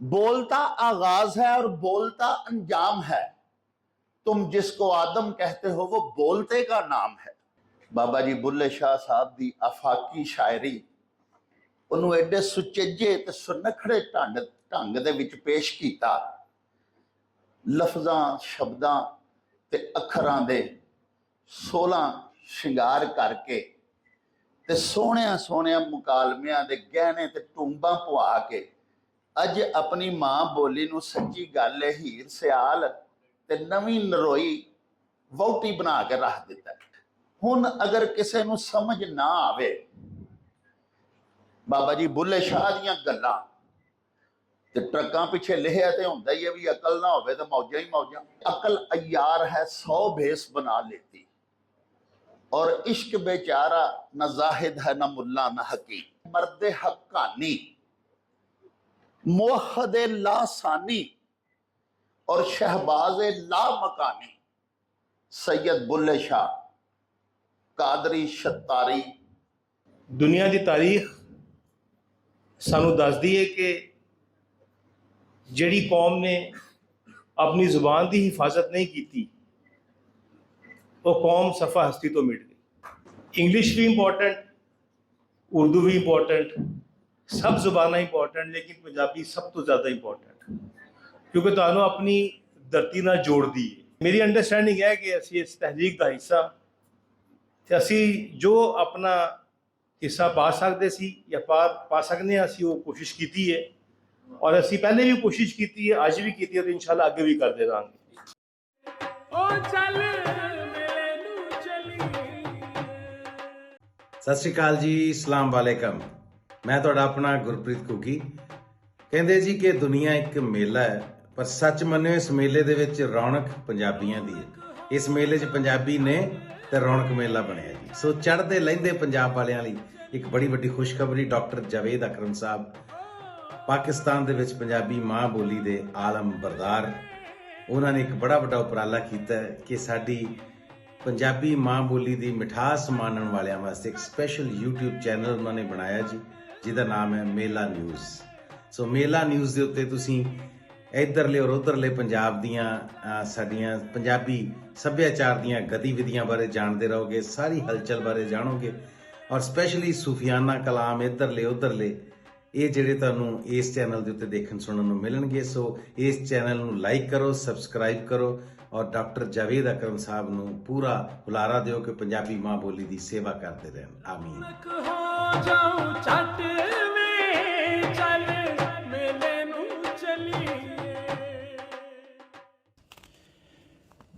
बोलता आगाज है और बोलता अंजाम है तुम जिसको आदम कहते हो वो बोलते का नाम है ਬਾਬਾ ਜੀ ਬੁੱਲੇ ਸ਼ਾਹ ਸਾਹਿਬ ਦੀ ਆਫਾਕੀ ਸ਼ਾਇਰੀ ਉਹਨੂੰ ਐਡੇ ਸੁਚੱਜੇ ਤੇ ਸੁਨਖੜੇ ਢੰਗ ਢੰਗ ਦੇ ਵਿੱਚ ਪੇਸ਼ ਕੀਤਾ ਲਫ਼ਜ਼ਾਂ ਸ਼ਬਦਾਂ ਤੇ ਅੱਖਰਾਂ ਦੇ 16 ਸ਼ਿੰਗਾਰ ਕਰਕੇ ਤੇ ਸੋਹਣਿਆਂ ਸੋਹਣਿਆਂ ਮੁਕਾਲਮਿਆਂ ਦੇ ਗਹਿਣੇ ਤੇ ਟੁੰਬਾਂ ਪਵਾ ਕੇ ਅੱਜ ਆਪਣੀ ਮਾਂ ਬੋਲੀ ਨੂੰ ਸੱਚੀ ਗੱਲ ਹੈ ਹੀਰ ਸਿਆਲ ਤੇ ਨਵੀਂ ਨਰੋਈ ਵਹੁਟੀ ਬਣਾ ਕੇ ਰੱਖ ਦਿੱਤਾ। ਹੁਣ ਅਗਰ ਕਿਸੇ ਨੂੰ ਸਮਝ ਨਾ ਆਵੇ, ਬਾਬਾ ਜੀ ਬੁੱਲੇ ਸ਼ਾਹ ਦੀਆਂ ਗੱਲਾਂ ਤੇ ਟਰੱਕਾਂ ਪਿੱਛੇ ਲਿਖਿਆ ਤੇ ਹੁੰਦਾ ਹੀ ਹੈ ਵੀ ਅਕਲ ਨਾ ਹੋਵੇ ਤਾਂ ਮੌਜਾਂ ਹੀ ਮੌਜਾਂ। ਅਕਲ ਅਯਾਰ ਹੈ 100 ਭੇਸ ਬਣਾ ਲੇਤੀ। ਔਰ ਇਸ਼ਕ ਬੇਚਾਰਾ ਨਾ ਜ਼ਾਹਿਦ ਹੈ, ਨਾ ਮੁੱਲਾ, ਨਾ ਹਕੀਮ। ਮਰਦੇ ਹੱਕਾਨੀ موحد لا ثانی اور شہباز لا مکانی سید بلے شاہ، قادری شتاری۔ دنیا دی تاریخ سانو دس دیے کہ جڑی قوم نے اپنی زبان دی حفاظت نہیں کی وہ قوم صفحہ ہستی تو مٹ گئی۔ انگلش بھی امپورٹنٹ اردو بھی امپورٹنٹ ਸਭ ਜ਼ੁਬਾਨਾਂ ਇੰਪੋਰਟੈਂਟ ਲੇਕਿਨ ਪੰਜਾਬੀ ਸਭ ਤੋਂ ਜ਼ਿਆਦਾ ਇੰਪੋਰਟੈਂਟ ਕਿਉਂਕਿ ਤੁਹਾਨੂੰ ਆਪਣੀ ਧਰਤੀ ਨਾਲ ਜੋੜਦੀ ਹੈ ਮੇਰੀ ਅੰਡਰਸਟੈਂਡਿੰਗ ਹੈ ਕਿ ਅਸੀਂ ਇਸ ਤਹਿਰੀਕ ਦਾ ਹਿੱਸਾ ਤੇ ਅਸੀਂ ਜੋ ਆਪਣਾ ਹਿੱਸਾ ਪਾ ਸਕਦੇ ਸੀ ਜਾਂ ਪਾ ਪਾ ਸਕਦੇ ਹਾਂ ਅਸੀਂ ਉਹ ਕੋਸ਼ਿਸ਼ ਕੀਤੀ ਹੈ ਔਰ ਅਸੀਂ ਪਹਿਲੇ ਵੀ ਕੋਸ਼ਿਸ਼ ਕੀਤੀ ਹੈ ਅੱਜ ਵੀ ਕੀਤੀ ਹੈ ਤੇ ਇਨਸ਼ਾਅੱਲਾ ਅੱਗੇ ਵੀ ਕਰਦੇ ਰਹਾਂਗੇ ਓ ਚੱਲ ਮੇਲੇ ਨੂੰ ਚਲੀ ਸਤਿ ਸ਼੍ਰੀ ਅਕਾਲ ਜੀ ਅਸਲਾਮ ਵਾਲੇਕਮ ਮੈਂ ਤੁਹਾਡਾ ਆਪਣਾ ਗੁਰਪ੍ਰੀਤ ਕੁਕੀ ਕਹਿੰਦੇ ਜੀ ਕਿ ਦੁਨੀਆ ਇੱਕ ਮੇਲਾ ਹੈ, ਪਰ ਸੱਚ ਮੰਨਿਓ ਇਸ ਮੇਲੇ ਦੇ ਵਿੱਚ ਰੌਣਕ ਪੰਜਾਬੀਆਂ ਦੀ ਹੈ ਇਸ ਮੇਲੇ 'ਚ ਪੰਜਾਬੀ ਨੇ ਤੇ ਰੌਣਕ ਮੇਲਾ ਬਣਿਆ ਜੀ। ਸੋ ਚੜ੍ਹਦੇ ਲਹਿੰਦੇ ਪੰਜਾਬ ਵਾਲਿਆਂ ਲਈ ਇੱਕ ਬੜੀ ਵੱਡੀ ਖੁਸ਼ਖਬਰੀ ਡਾਕਟਰ ਜਾਵੇਦ ਅਕਰਮ ਸਾਹਿਬ, ਪਾਕਿਸਤਾਨ ਦੇ ਵਿੱਚ ਪੰਜਾਬੀ ਮਾਂ ਬੋਲੀ ਦੇ ਆਲਮ ਬਰਦਾਰ। ਉਹਨਾਂ ਨੇ ਇੱਕ ਬੜਾ ਵੱਡਾ ਉਪਰਾਲਾ ਕੀਤਾ ਕਿ ਸਾਡੀ ਪੰਜਾਬੀ ਮਾਂ ਬੋਲੀ ਦੀ ਮਿਠਾਸ ਮਾਣਨ ਵਾਲਿਆਂ ਵਾਸਤੇ ਇੱਕ ਸਪੈਸ਼ਲ YouTube ਚੈਨਲ ਉਹਨਾਂ ਨੇ ਬਣਾਇਆ ਜੀ। ਜਿਹਦਾ ਨਾਮ ਹੈ ਮੇਲਾ ਨਿਊਜ਼। ਸੋ ਮੇਲਾ ਨਿਊਜ਼ ਦੇ ਉੱਤੇ ਤੁਸੀਂ ਇੱਧਰਲੇ ਔਰ ਉੱਧਰਲੇ ਪੰਜਾਬ ਦੀਆਂ ਸਾਡੀਆਂ ਪੰਜਾਬੀ ਸੱਭਿਆਚਾਰ ਦੀਆਂ ਗਤੀਵਿਧੀਆਂ ਬਾਰੇ ਜਾਣਦੇ ਰਹੋਗੇ, ਸਾਰੀ ਹਲਚਲ ਬਾਰੇ ਜਾਣੋਗੇ। ਔਰ ਸਪੈਸ਼ਲੀ ਸੂਫੀਆਨਾ ਕਲਾਮ ਇੱਧਰਲੇ ਉੱਧਰਲੇ, ਇਹ ਜਿਹੜੇ ਤੁਹਾਨੂੰ ਇਸ ਚੈਨਲ ਦੇ ਉੱਤੇ ਦੇਖਣ ਸੁਣਨ ਨੂੰ ਮਿਲਣਗੇ। ਸੋ ਇਸ ਚੈਨਲ ਨੂੰ ਲਾਈਕ ਕਰੋ ਸਬਸਕ੍ਰਾਈਬ ਕਰੋ ਔਰ ਡਾਕਟਰ ਜਾਵੇਦ ਅਕਰਮ ਸਾਹਿਬ ਨੂੰ ਪੂਰਾ ਹੁਲਾਰਾ ਦਿਓ ਕਿ ਪੰਜਾਬੀ ਮਾਂ ਬੋਲੀ ਦੀ ਸੇਵਾ ਕਰਦੇ ਰਹਿਣ ਆਮੀਨ ਨਕ ਹੋ ਜਾਉ ਛੱਟ ਵੇ ਚੱਲ ਮੇਲੇ ਨੂੰ ਚਲੀਏ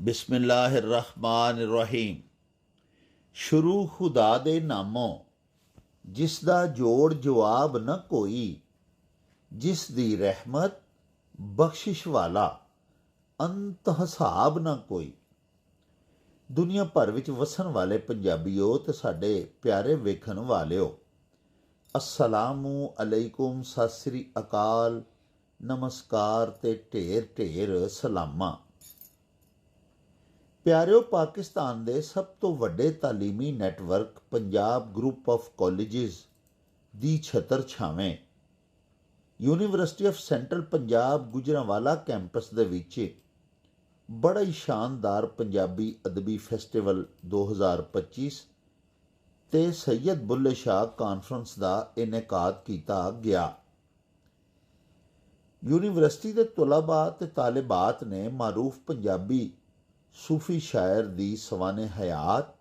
ਬਿਸਮਿਲ੍ਲਾਹਿਰਰਹਿਮਾਨਿਰਰਹੀਮ ਸ਼ੁਰੂ ਖੁਦਾ ਦੇ ਨਾਮੋਂ ਜਿਸ ਦਾ ਜੋੜ ਜਵਾਬ ਨ ਕੋਈ ਜਿਸ ਦੀ ਰਹਿਮਤ ਬਖਸ਼ਿਸ਼ ਵਾਲਾ ਅੰਤ ਹਿਸਾਬ ਨਾ ਕੋਈ। ਦੁਨੀਆ ਭਰ ਵਿੱਚ ਵਸਣ ਵਾਲੇ ਪੰਜਾਬੀਓ ਤੇ ਸਾਡੇ ਪਿਆਰੇ ਵੇਖਣ ਵਾਲਿਓ, ਅਸਲਾਮੁ ਅਲੈਕੁਮ, ਸਤਿ ਸ੍ਰੀ ਅਕਾਲ, ਨਮਸਕਾਰ ਤੇ ਢੇਰ ਢੇਰ ਸਲਾਮਾਂ। ਪਿਆਰਿਓ, ਪਾਕਿਸਤਾਨ ਦੇ ਸਭ ਤੋਂ ਵੱਡੇ ਤਾਲੀਮੀ network Punjab group of colleges ਦੀ ਛਤਰ ਛਾਵੇਂ। University of central Punjab Gujranwala campus ਦੇ ਵਿੱਚ ਬੜਾ ਹੀ ਸ਼ਾਨਦਾਰ ਪੰਜਾਬੀ ਅਦਬੀ ਫੈਸਟੀਵਲ 2025 ਤੇ ਸੈਯਦ ਬੁੱਲੇ ਸ਼ਾਹ ਕਾਨਫਰੰਸ ਦਾ ਇਨਕਾਦ ਕੀਤਾ ਗਿਆ। ਯੂਨੀਵਰਸਿਟੀ ਦੇ ਤਲਬਾ ਤੇ ਤਾਲਿਬਾਤ ਨੇ ਮਾਰੂਫ ਪੰਜਾਬੀ ਸੂਫੀ ਸ਼ਾਇਰ ਦੀ ਸਵਾਨੇ ਹਯਾਤ,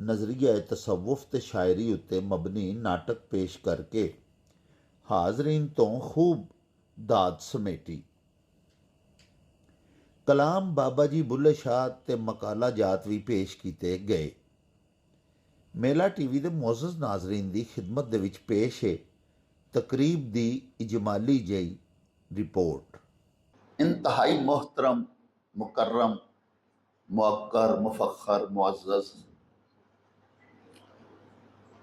ਨਜ਼ਰੀਆ ਤਸਵੁਫ ਤੇ ਸ਼ਾਇਰੀ ਉੱਤੇ ਮਬਨੀ ਨਾਟਕ ਪੇਸ਼ ਕਰਕੇ ਹਾਜ਼ਰੀਨ ਤੋਂ ਖੂਬ ਦਾਦ ਸਮੇਟੀ। کلام بابا جی بلے شاہ ਤੇ جات ਜਾਤ پیش کیتے گئے۔ ਗਏ ٹی وی ਦੇ ਮੌਜੂਦ ناظرین ਦੀ خدمت ਦੇ ਵਿੱਚ ਪੇਸ਼ ਹੈ تقریب دی اجمالی جئی رپورٹ۔ انتہائی محترم، مکرم، مؤکر، مفخر، معزز۔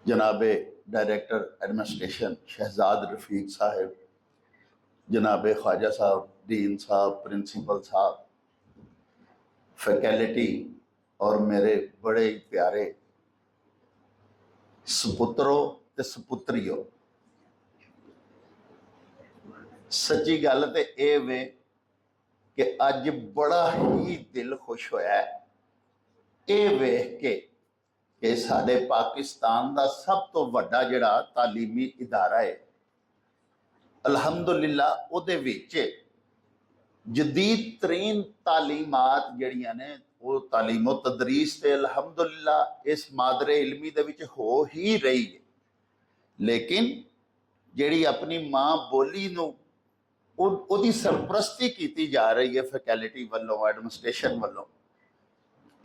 جناب ڈائریکٹر ایڈمنسٹریشن شہزاد رفیق صاحب، جناب خواجہ صاحب دین صاحب، پرنسپل صاحب۔ फैकल्टी और मेरे बड़े ही प्यारे सपुत्रों ते सपुत्रियों ਸੱਚੀ ਗੱਲ ਤੇ ਇਹ ਵੇ ਕਿ ਅੱਜ ਬੜਾ ਹੀ ਦਿਲ ਖੁਸ਼ ਹੋਇਆ ਹੈ ਇਹ ਵੇਖ ਕੇ ਕਿ ਸਾਡੇ ਪਾਕਿਸਤਾਨ ਦਾ ਸਭ ਤੋਂ ਵੱਡਾ ਜਿਹੜਾ ਤਾਲੀਮੀ ਇਦਾਰਾ ਹੈ ਅਲਹਮਦੁਲਿਲਾ ਉਹਦੇ ਵਿੱਚ ਜਦੀਦ ਤਰੀਨ ਤਾਲੀਮਾਤ ਜਿਹੜੀਆਂ ਨੇ, ਉਹ ਤਾਲੀਮੋ ਤਦਰੀਸ ਤੇ ਅਲਹਮਦੁਲਿਲਾ ਇਸ ਮਾਦਰੇ ਇਲਮੀ ਦੇ ਵਿੱਚ ਹੋ ਹੀ ਰਹੀ ਹੈ। ਲੇਕਿਨ ਜਿਹੜੀ ਆਪਣੀ ਮਾਂ ਬੋਲੀ ਨੂੰ ਉਹ, ਉਹਦੀ ਸਰਪ੍ਰਸਤੀ ਕੀਤੀ ਜਾ ਰਹੀ ਹੈ ਫੈਕਲਟੀ ਵੱਲੋਂ, ਐਡਮਿਨਿਸਟ੍ਰੇਸ਼ਨ ਵੱਲੋਂ,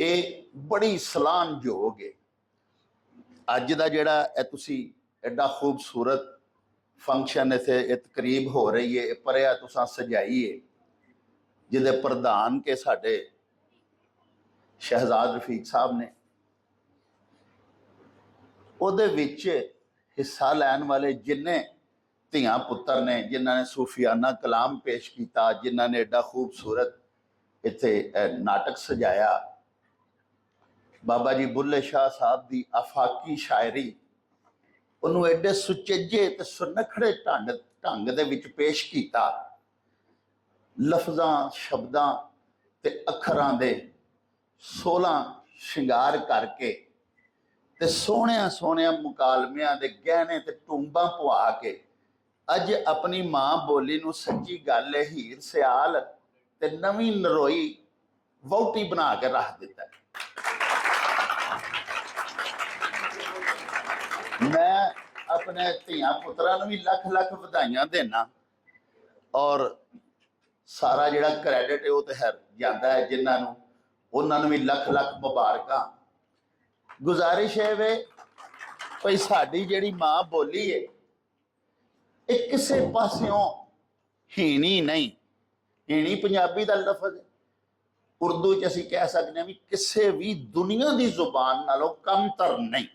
ਇਹ ਬੜੀ ਸਲਾਹਨਯੋਗ ਹੈ। ਅੱਜ ਦਾ ਜਿਹੜਾ ਇਹ ਤੁਸੀਂ ਐਡਾ ਖੂਬਸੂਰਤ ਫੰਕਸ਼ਨ ਇਥੇ, ਇਹ ਤਕਰੀਬ ਹੋ ਰਹੀ ਹੈ, ਇਹ ਪਰਿਆ ਤੁਸੀਂ ਸਜਾਈ ਹੈ। ਜਿਹਦੇ ਪ੍ਰਧਾਨ ਕੇ ਸਾਡੇ ਸ਼ਹਿਜ਼ਾਦ ਰਫੀਕ ਸਾਹਿਬ ਨੇ ਉਹਦੇ ਵਿੱਚ ਹਿੱਸਾ ਲੈਣ ਵਾਲੇ ਜਿੰਨੇ ਧੀਆਂ ਪੁੱਤਰ ਨੇ ਜਿਨ੍ਹਾਂ ਨੇ ਸੂਫੀਆਨਾ ਕਲਾਮ ਪੇਸ਼ ਕੀਤਾ ਜਿਨ੍ਹਾਂ ਨੇ ਏਡਾ ਖੂਬਸੂਰਤ ਇੱਥੇ ਨਾਟਕ ਸਜਾਇਆ ਬਾਬਾ ਜੀ ਬੁੱਲੇ ਸ਼ਾਹ ਸਾਹਿਬ ਦੀ ਆਫਾਕੀ ਸ਼ਾਇਰੀ ਉਹਨੂੰ ਐਡੇ ਸੁਚੱਜੇ ਤੇ ਸੁਨਖੜੇ ਢੰਗ ਢੰਗ ਦੇ ਵਿੱਚ ਪੇਸ਼ ਕੀਤਾ ਲਫ਼ਜ਼ਾਂ, ਸ਼ਬਦਾਂ ਤੇ ਅੱਖਰਾਂ ਦੇ 16 ਸ਼ਿੰਗਾਰ ਕਰਕੇ ਤੇ ਸੋਹਣਿਆਂ ਸੋਹਣਿਆਂ ਮੁਕਾਲਮਿਆਂ ਦੇ ਗਹਿਣੇ ਤੇ ਟੁੰਬਾਂ ਪਵਾ ਕੇ ਅੱਜ ਆਪਣੀ ਮਾਂ ਬੋਲੀ ਨੂੰ ਸੱਚੀ ਗੱਲ ਹੈ ਹੀਰ ਸਿਆਲ ਤੇ ਨਵੀਂ ਨਰੋਈ ਵਹੁਟੀ ਬਣਾ ਕੇ ਰੱਖ ਦਿੱਤਾ। ਮੈਂ ਆਪਣੇ ਧੀਆਂ ਪੁੱਤਰਾਂ ਨੂੰ ਵੀ ਲੱਖ ਲੱਖ ਵਧਾਈਆਂ ਦੇਣਾ ਔਰ ਸਾਰਾ ਜਿਹੜਾ ਕ੍ਰੈਡਿਟ ਹੈ ਉਹ ਤੇ ਹੈ, ਜਾਂਦਾ ਹੈ ਜਿਨ੍ਹਾਂ ਨੂੰ, ਉਹਨਾਂ ਨੂੰ ਵੀ ਲੱਖ ਲੱਖ ਮੁਬਾਰਕਾਂ। ਗੁਜ਼ਾਰਿਸ਼ ਹੈ ਵੇ ਭਈ ਸਾਡੀ ਜਿਹੜੀ ਮਾਂ ਬੋਲੀ ਹੈ ਇਹ ਕਿਸੇ ਪਾਸਿਓਂ ਹੀਣੀ ਨਹੀਂ। ਹੀਣੀ ਪੰਜਾਬੀ ਦਾ ਲਫ਼ਜ਼ ਹੈ। ਉਰਦੂ ਚ ਅਸੀਂ ਕਹਿ ਸਕਦੇ ਹਾਂ ਵੀ ਕਿਸੇ ਵੀ ਦੁਨੀਆ ਦੀ ਜ਼ੁਬਾਨ ਨਾਲੋਂ ਕਮਤਰ ਨਹੀਂ।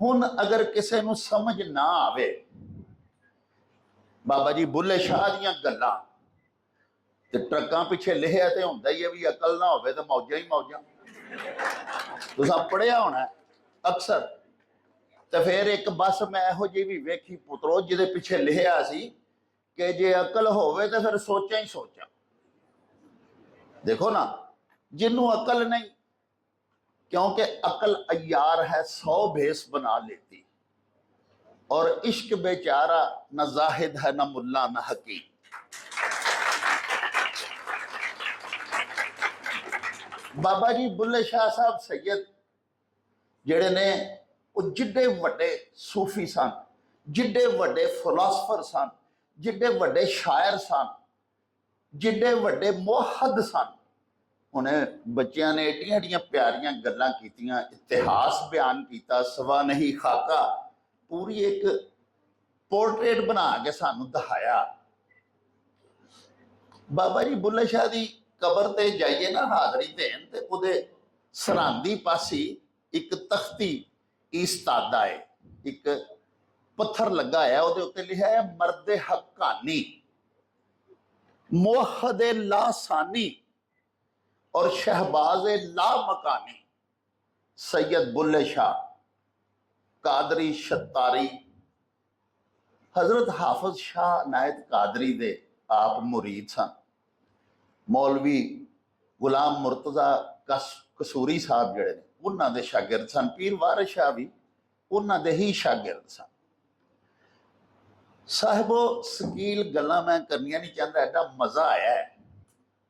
ਹੁਣ ਅਗਰ ਕਿਸੇ ਨੂੰ ਸਮਝ ਨਾ ਆਵੇ, ਬਾਬਾ ਜੀ ਬੁੱਲੇ ਸ਼ਾਹ ਦੀਆਂ ਗੱਲਾਂ ਤੇ ਟਰੱਕਾਂ ਪਿੱਛੇ ਲਿਖਿਆ ਤੇ ਹੁੰਦਾ ਹੀ ਹੈ ਵੀ ਅਕਲ ਨਾ ਹੋਵੇ ਤਾਂ ਮੌਜਾਂ ਹੀ ਮੌਜਾਂ ਤੁਸੀਂ ਪੜਿਆ ਹੋਣਾ ਹੈ, ਅਕਸਰ ਤੇ ਫਿਰ ਇੱਕ ਬੱਸ ਮੈਂ ਇਹੋ ਜਿਹੀ ਵੀ ਵੇਖੀ ਪੁੱਤਰੋ ਜਿਹਦੇ ਪਿੱਛੇ ਲਿਖਿਆ ਸੀ ਕਿ ਜੇ ਅਕਲ ਹੋਵੇ ਤਾਂ ਫਿਰ ਸੋਚਾਂ ਹੀ ਸੋਚਾਂ ਦੇਖੋ ਨਾ ਜਿਹਨੂੰ ਅਕਲ ਨਹੀਂ क्योंकि अकल अयार है सौ भेस बना लेती और इश्क बेचारा न जाहिद है न मुल्ला न हकीम ਬਾਬਾ ਜੀ ਬੁੱਲੇ ਸ਼ਾਹ ਸਾਹਿਬ ਸੈਯਦ ਜਿਹੜੇ ਨੇ, ਉਹ ਜਿੱਡੇ ਵੱਡੇ ਸੂਫੀ ਸਨ, ਜਿੱਡੇ ਵੱਡੇ ਫਿਲਾਸਫਰ ਸਨ, ਜਿੱਡੇ ਵੱਡੇ ਸ਼ਾਇਰ ਸਨ, ਜਿੱਡੇ ਵੱਡੇ ਮੁਹੱਦ ਸਨ। ਉਹਨੇ ਬੱਚਿਆਂ ਨੇ ਏਡੀਆਂ ਏਡੀਆਂ ਪਿਆਰੀਆਂ ਗੱਲਾਂ ਕੀਤੀਆਂ, ਇਤਿਹਾਸ ਬਿਆਨ ਕੀਤਾ, ਸਵਾ ਨਹੀਂ ਖਾਕਾ, ਪੂਰੀ ਇੱਕ ਪੋਰਟਰੇਟ ਬਣਾ ਕੇ ਸਾਨੂੰ ਦਿਖਾਇਆ। ਬਾਬਾ ਜੀ ਬੁੱਲੇ ਸ਼ਾਹ ਦੀ ਕਬਰ ਤੇ ਜਾਈਏ دین ਹਾਜ਼ਰੀ ਦੇਣ ਤੇ ਉਹਦੇ ਸਰਾਂਦੀ ਪਾਸੀ ہے ਤਖਤੀ ہے ਹੈ। ਇੱਕ ਪੱਥਰ ਲੱਗਾ او ਉਹਦੇ ਉੱਤੇ ਲਿਖਿਆ ਹੈ، ਮਰਦੇ ਹੱਕਾਨੀ موحد لاسانی اور شہباز لا مکانی سید بلے شاہ قادری شتاری حضرت حافظ شاہ نائد قادری دے آپ مرید سن ਮੌਲਵੀ ਗੁਲਾਮ ਮੁਰਤਜ਼ਾ ਕਸੂਰੀ ਸਾਹਿਬ ਜਿਹੜੇ ਨੇ, ਉਹਨਾਂ ਦੇ ਸ਼ਾਗਿਰਦ ਸਨ, ਪੀਰ ਵਾਰਿਸ ਸ਼ਾਹ ਵੀ ਉਹਨਾਂ ਦੇ ਹੀ ਸ਼ਾਗਿਰਦ ਸਨ। ਸਾਹਿਬੋ, ਸਕੀਲ ਗੱਲਾਂ ਮੈਂ ਕਰਨੀਆਂ ਨਹੀਂ ਚਾਹੁੰਦਾ, ਐਡਾ ਮਜ਼ਾ ਆਇਆ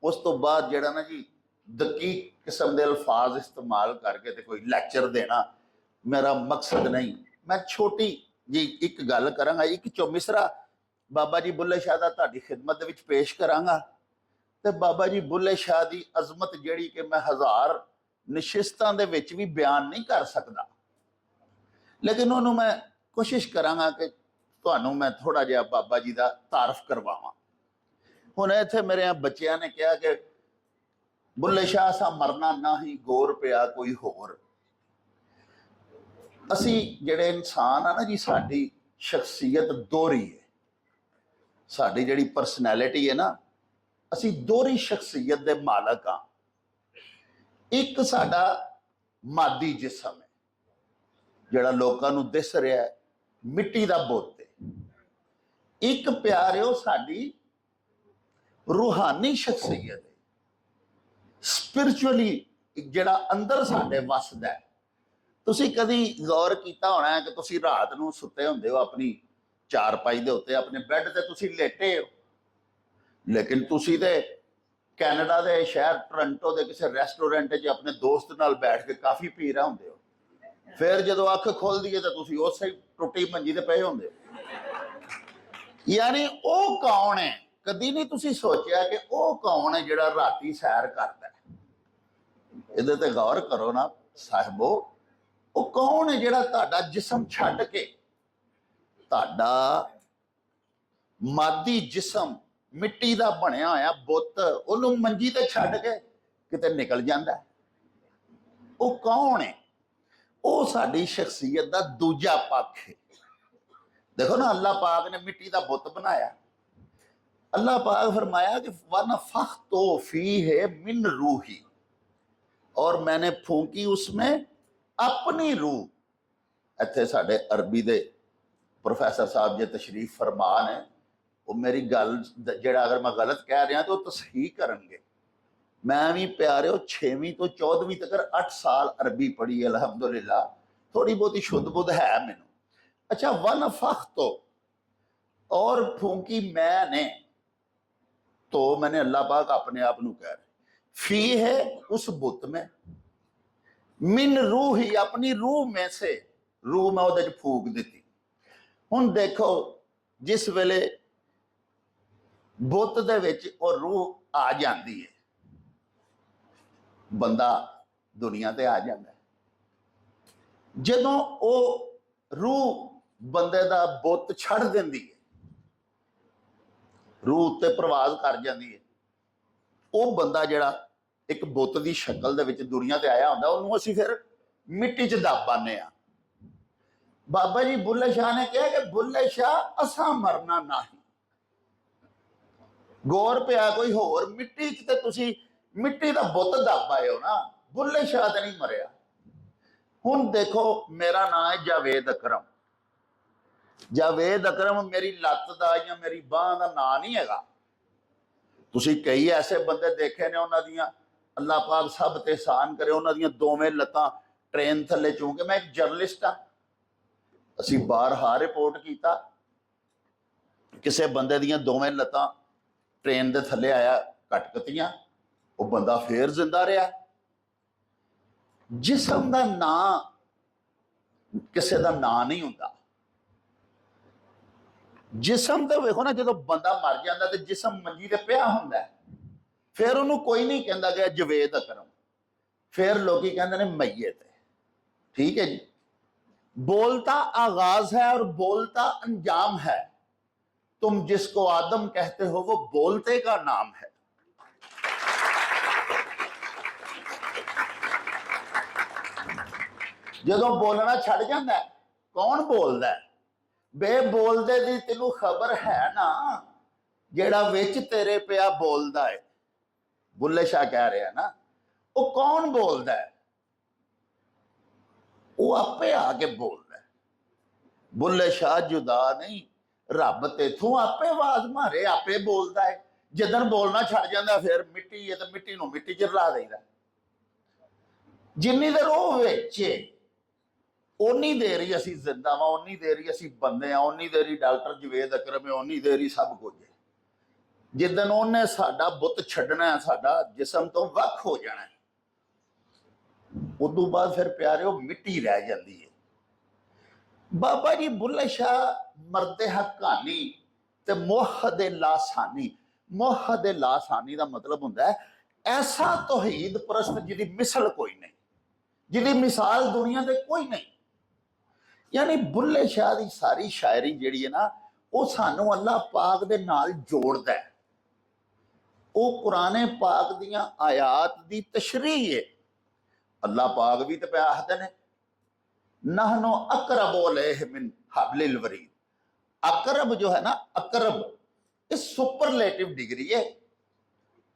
ਉਸ ਤੋਂ ਬਾਅਦ ਜਿਹੜਾ ਨਾ ਜੀ ਦਕੀਕ ਕਿਸਮ ਦੇ ਅਲਫਾਜ਼ ਇਸਤੇਮਾਲ ਕਰਕੇ ਤੇ ਕੋਈ ਲੈਕਚਰ ਦੇਣਾ ਮੇਰਾ ਮਕਸਦ ਨਹੀਂ। ਮੈਂ ਛੋਟੀ ਜੀ ਇੱਕ ਗੱਲ ਕਰਾਂਗਾ, ਇੱਕ ਚੌਮਿਸਰਾ ਬਾਬਾ ਜੀ ਬੁੱਲੇ ਸ਼ਾਹ ਦਾ ਤੁਹਾਡੀ ਖidmat ਦੇ ਵਿੱਚ ਪੇਸ਼ ਕਰਾਂਗਾ। ਤੇ ਬਾਬਾ ਜੀ ਬੁੱਲੇ ਸ਼ਾਹ ਦੀ ਅਜ਼ਮਤ ਜਿਹੜੀ ਕਿ ਮੈਂ ਹਜ਼ਾਰ ਨਿਸ਼ਿਸਤਾਂ ਦੇ ਵਿੱਚ ਵੀ ਬਿਆਨ ਨਹੀਂ ਕਰ ਸਕਦਾ। ਲੇਕਿਨ ਉਹਨੂੰ ਮੈਂ ਕੋਸ਼ਿਸ਼ ਕਰਾਂਗਾ ਕਿ ਤੁਹਾਨੂੰ ਮੈਂ ਥੋੜਾ ਜਿਹਾ ਬਾਬਾ ਜੀ ਦਾ ਤਾਰਫ ਕਰਵਾਵਾਂ। ਹੁਣ ਇੱਥੇ ਮੇਰੇ ਬੱਚਿਆਂ ਨੇ ਕਿਹਾ ਕਿ ਬੁੱਲੇ ਸ਼ਾਹ ਸਾ ਮਰਨਾ ਹੀ ਗੌਰ ਪਿਆ ਕੋਈ ਹੋਰ। ਅਸੀਂ ਜਿਹੜੇ ਇਨਸਾਨ ਆ ਨਾ ਜੀ, ਸਾਡੀ ਸ਼ਖਸੀਅਤ ਦੋਹਰੀ ਹੈ। ਸਾਡੀ ਜਿਹੜੀ ਪਰਸਨੈਲਿਟੀ ਹੈ ਨਾ ਅਸੀਂ ਦੋਹਰੀ ਸ਼ਖਸੀਅਤ ਦੇ ਮਾਲਕ ਆ ਇੱਕ ਸਾਡਾ ਮਾਦੀ ਜਿਸਮ ਹੈ, ਜਿਹੜਾ ਲੋਕਾਂ ਨੂੰ ਦਿਸ ਰਿਹਾ ਹੈ, ਮਿੱਟੀ ਦਾ ਬੁੱਤ ਹੈ। ਇੱਕ ਪਿਆਰਿਓ ਸਾਡੀ ਰੂਹਾਨੀ ਸ਼ਖਸੀਅਤ ਹੈ। ਸਪਿਰਚੁਅਲੀ ਜਿਹੜਾ ਅੰਦਰ ਸਾਡੇ ਵਸਦਾ ਹੈ। ਤੁਸੀਂ ਕਦੀ ਗੌਰ ਕੀਤਾ ਹੋਣਾ ਕਿ ਤੁਸੀਂ ਰਾਤ ਨੂੰ ਸੁੱਤੇ ਹੁੰਦੇ ਹੋ, ਆਪਣੀ ਚਾਰਪਾਈ ਦੇ ਉੱਤੇ, ਆਪਣੇ ਬੈੱਡ ਤੇ ਤੁਸੀਂ ਲੇਟੇ ਹੋ? ਲੇਕਿਨ ਤੁਸੀਂ ਤੇ ਕੈਨੇਡਾ ਦੇ ਸ਼ਹਿਰ ਟੋਰਾਂਟੋ ਦੇ ਕਿਸੇ ਰੈਸਟੋਰੈਂਟ 'ਚ ਆਪਣੇ ਦੋਸਤ ਨਾਲ ਬੈਠ ਕੇ ਕਾਫੀ ਪੀ ਰਹੇ ਹੁੰਦੇ ਹੋ। ਫਿਰ ਜਦੋਂ ਅੱਖ ਖੋਲਦੀ ਹੈ ਤਾਂ ਤੁਸੀਂ ਉਸੇ ਟੁੱਟੀ ਮੰਜੀ ਤੇ ਪਏ ਹੁੰਦੇ ਹੋ। ਯਾਨੀ ਉਹ ਕੌਣ ਹੈ? ਕਦੀ ਨਹੀਂ ਤੁਸੀਂ ਸੋਚਿਆ ਕਿ ਉਹ ਕੌਣ ਹੈ ਜਿਹੜਾ ਰਾਤੀ ਸੈਰ ਕਰਦਾ ਹੈ? ਇਹਦੇ ਤੇ ਗੌਰ ਕਰੋ ਨਾ ਸਾਹਿਬੋ, ਉਹ ਕੌਣ ਹੈ ਜਿਹੜਾ ਤੁਹਾਡਾ ਜਿਸਮ ਛੱਡ ਕੇ, ਤੁਹਾਡਾ ਮਾਦੀ ਜਿਸਮ مٹی ਮਿੱਟੀ ਦਾ ਬਣਿਆ ਹੋਇਆ ਬੁੱਤ، ਉਹਨੂੰ ਮੰਜੀ ਤੇ ਛੱਡ ਕੇ نکل جاندہ ہے او کون ہے او ساڑی شخصیت دا دوجہ پاک ہے دیکھو نا اللہ پاک نے مٹی دا بوت بنایا اللہ پاک فرمایا کہ ورنہ فخ تو فی ہے اور میں نے پھونکی اس میں اپنی روح ایتھے ساڑے عربی دے پروفیسر صاحب جی تشریف فرمان ہے ਉਹ ਮੇਰੀ ਗੱਲ ਜਿਹੜਾ ਅਗਰ ਮੈਂ ਗਲਤ ਕਹਿ ਰਿਹਾ تو تصحیح کریں گے۔ میں بھی پیارے ہو، چھویں تو چودویں تک اٹھ سال عربی پڑھی ہے الحمدللہ، تھوڑی بہت ہی شد بدھ ہے مینو اچھا ون فخ تو۔ اور پھونکی میں نے تو میں نے اللہ پاک اپنے آپ نو کہہ رہے۔ فی ہے اس بت میں۔ من روح ہی اپنی روح میں سے۔ روح میں وہ پھونک دیتی۔ ہن دیکھو، جس ویلے ਬੁੱਤ ਦੇ ਵਿੱਚ ਉਹ ਰੂਹ ਆ ਜਾਂਦੀ ਹੈ। ਬੰਦਾ ਦੁਨੀਆ ਤੇ ਆ ਜਾਂਦਾ ਜਦੋਂ ਉਹ ਰੂਹ ਬੰਦੇ ਦਾ ਬੁੱਤ ਛੱਡ ਦਿੰਦੀ ਹੈ, ਰੂਹ ਉੱਤੇ ਪ੍ਰਵਾਜ਼ ਕਰ ਜਾਂਦੀ ਹੈ, ਉਹ ਬੰਦਾ ਜਿਹੜਾ ਇੱਕ ਬੁੱਤ ਦੀ ਸ਼ਕਲ ਦੇ ਵਿੱਚ ਦੁਨੀਆ ਤੇ ਆਇਆ ਹੁੰਦਾ, ਉਹਨੂੰ ਅਸੀਂ ਫਿਰ ਮਿੱਟੀ 'ਚ ਦੱਬ ਪਾਉਂਦੇ ਆ ਬਾਬਾ ਜੀ ਬੁੱਲੇ ਸ਼ਾਹ ਨੇ ਕਿਹਾ ਕਿ ਬੁੱਲੇ ਸ਼ਾਹ, ਅਸਾਂ ਮਰਨਾ ਨਹੀਂ। ਗੌਰ ਪਿਆ ਕੋਈ ਹੋਰ, ਮਿੱਟੀ 'ਚ ਤੇ ਤੁਸੀਂ ਮਿੱਟੀ ਦਾ ਬੁੱਤ ਦੱਬ ਆਏ ਹੋ ਨਾ, ਬੁੱਲੇ ਸ਼ਾਹ ਤੇ ਨਹੀਂ ਮਰਿਆ। ਹੁਣ ਦੇਖੋ, ਮੇਰਾ ਨਾਮ ਹੈ ਜਾਵੇਦ ਅਕਰਮ। ਜਾਵੇਦ ਅਕਰਮ ਮੇਰੀ ਲੱਤ ਦਾ ਜਾਂ ਮੇਰੀ ਬਾਹ ਦਾ ਨਾਂ ਨਹੀਂ ਹੈਗਾ। ਤੁਸੀਂ ਕਈ ਐਸੇ ਬੰਦੇ ਦੇਖੇ ਨੇ ਉਹਨਾਂ ਦੀਆਂ, ਅੱਲਾਹ ਪਾਕ ਸਭ ਤੇ ਸਾਨ ਕਰੇ, ਉਹਨਾਂ ਦੀਆਂ ਦੋਵੇਂ ਲੱਤਾਂ ਟ੍ਰੇਨ ਥੱਲੇ ਚੂੰਕੇ ਮੈਂ ਇੱਕ ਜਰਨਲਿਸਟ ਆ ਅਸੀਂ ਬਾਰ ਹਾ ਰਿਪੋਰਟ ਕੀਤਾ। ਕਿਸੇ ਬੰਦੇ ਦੀਆਂ ਦੋਵੇਂ ਲੱਤਾਂ ਟ੍ਰੇਨ ਦੇ ਥੱਲੇ ਆਇਆ ਕਟਕਤੀਆਂ ਉਹ ਬੰਦਾ ਫੇਰ ਜ਼ਿੰਦਾ ਰਿਹਾ। ਜਿਸਮ ਦਾ ਨਾਂ ਕਿਸੇ ਦਾ ਨਾਂ ਨਹੀਂ ਹੁੰਦਾ। ਜਿਸਮ ਤੇ ਵੇਖੋ ਨਾ, ਜਦੋਂ ਬੰਦਾ ਮਰ ਜਾਂਦਾ ਤੇ ਜਿਸਮ ਮੰਜੀ ਤੇ ਪਿਆ ਹੁੰਦਾ ਫਿਰ ਉਹਨੂੰ ਕੋਈ ਨਹੀਂ ਕਹਿੰਦਾ ਗਿਆ ਜਵੇਦ ਅਕਰਮ ਫਿਰ ਲੋਕੀ ਕਹਿੰਦੇ ਨੇ ਮਈਤ ਠੀਕ ਹੈ ਜੀ। ਬੋਲਤਾ ਆਗਾਜ਼ ਹੈ ਔਰ ਬੋਲਤਾ ਅੰਜਾਮ ਹੈ। تم جس کو آدم کہتے ہو وہ بولتے کا نام ہے۔ جدو بولنا چھڑ جاندہ ہے، کون بولد ہے؟ بے بولدے دی تینو خبر ہے نا، جیڑا ویچ تیرے پیا بولد ہے۔ بلے شاہ کہہ رہے ہیں نا وہ کون بولد ہے؟ وہ اپے آ کے بولدا ہے۔ بلے شاہ جدا نہیں ਰੱਬ ਤੇਥੋਂ ਆਪੇ ਆਵਾਜ਼ ਮਾਰੇ ਆਪੇ ਬੋਲਦਾ ਹੈ ਜਦੋਂ ਬੋਲਣਾ ਛੱਡ ਜਾਂਦਾ ਫਿਰ ਮਿੱਟੀ ਹੈ ਤਾਂ ਮਿੱਟੀ ਨੂੰ ਮਿੱਟੀ ਚ ਰਲਾ ਦੇਈਦਾ। ਜਿੰਨੀ ਦੇਰ ਉਹ ਵਿੱਚ ਹੈ, ਓਨੀ ਦੇਰ ਹੀ ਅਸੀਂ ਜ਼ਿੰਦਾ ਵਾਂ ਓਨੀ ਦੇਰ ਹੀ ਅਸੀਂ ਬੰਦੇ ਆ ਓਨੀ ਦੇਰ ਹੀ ਡਾਕਟਰ ਜਵੇਦ ਅਕਰਮ ਹੈ ਓਨੀ ਦੇਰ ਹੀ ਸਭ ਕੁਝ ਹੈ ਜਿੱਦਨ ਉਹਨੇ ਸਾਡਾ ਬੁੱਤ ਛੱਡਣਾ ਸਾਡਾ ਜਿਸਮ ਤੋਂ ਵੱਖ ਹੋ ਜਾਣਾ ਉਦੋਂ ਬਾਅਦ ਫਿਰ ਪਿਆਰਿਓ ਮਿੱਟੀ ਰਹਿ ਜਾਂਦੀ ਹੈ ਬਾਬਾ ਜੀ ਬੁੱਲੇ ਸ਼ਾਹ ਮਰਦੇ ਹੱਕਾਨੀ ਤੇ ਮੋਹਦ ਲਾਸਾਨੀ। ਮੋਹਦ ਲਾਸਾਨੀ ਦਾ ਮਤਲਬ ਹੁੰਦਾ ਹੈ, ਐਸਾ ਤੋਹੀਦ ਪ੍ਰਸਤ ਜਿਹਦੀ ਮਿਸਲ ਕੋਈ ਨਹੀਂ, ਜਿਹਦੀ ਮਿਸਾਲ ਦੁਨੀਆ ਤੇ ਕੋਈ ਨਹੀਂ। ਯਾਨੀ ਬੁੱਲੇ ਸ਼ਾਹ ਦੀ ਸਾਰੀ ਸ਼ਾਇਰੀ ਜਿਹੜੀ ਹੈ ਨਾ, ਉਹ ਸਾਨੂੰ ਅੱਲਾਹ ਪਾਕ ਦੇ ਨਾਲ ਜੋੜਦਾ ਹੈ। ਉਹ ਕੁਰਾਨੇ ਪਾਕ ਦੀਆਂ ਆਇਤ ਦੀ ਤਸ਼ਰੀਹ ਹੈ। ਅੱਲਾਹ ਪਾਕ ਵੀ ਤੇ ਪਿਆ ਆਖਦੇ ਨੇ ਨਹਨੋ ਅਕਰਬ ਅਲੈਹ ਮਿਨ ਹਬਲਿਲ ਵਰੀਦ। ਅਕਰਬ ਜੋ ਹੈ ਨਾ, ਅਕਰਬ, ਇਹ ਸੁਪਰਲੇਟਿਵ ਡਿਗਰੀ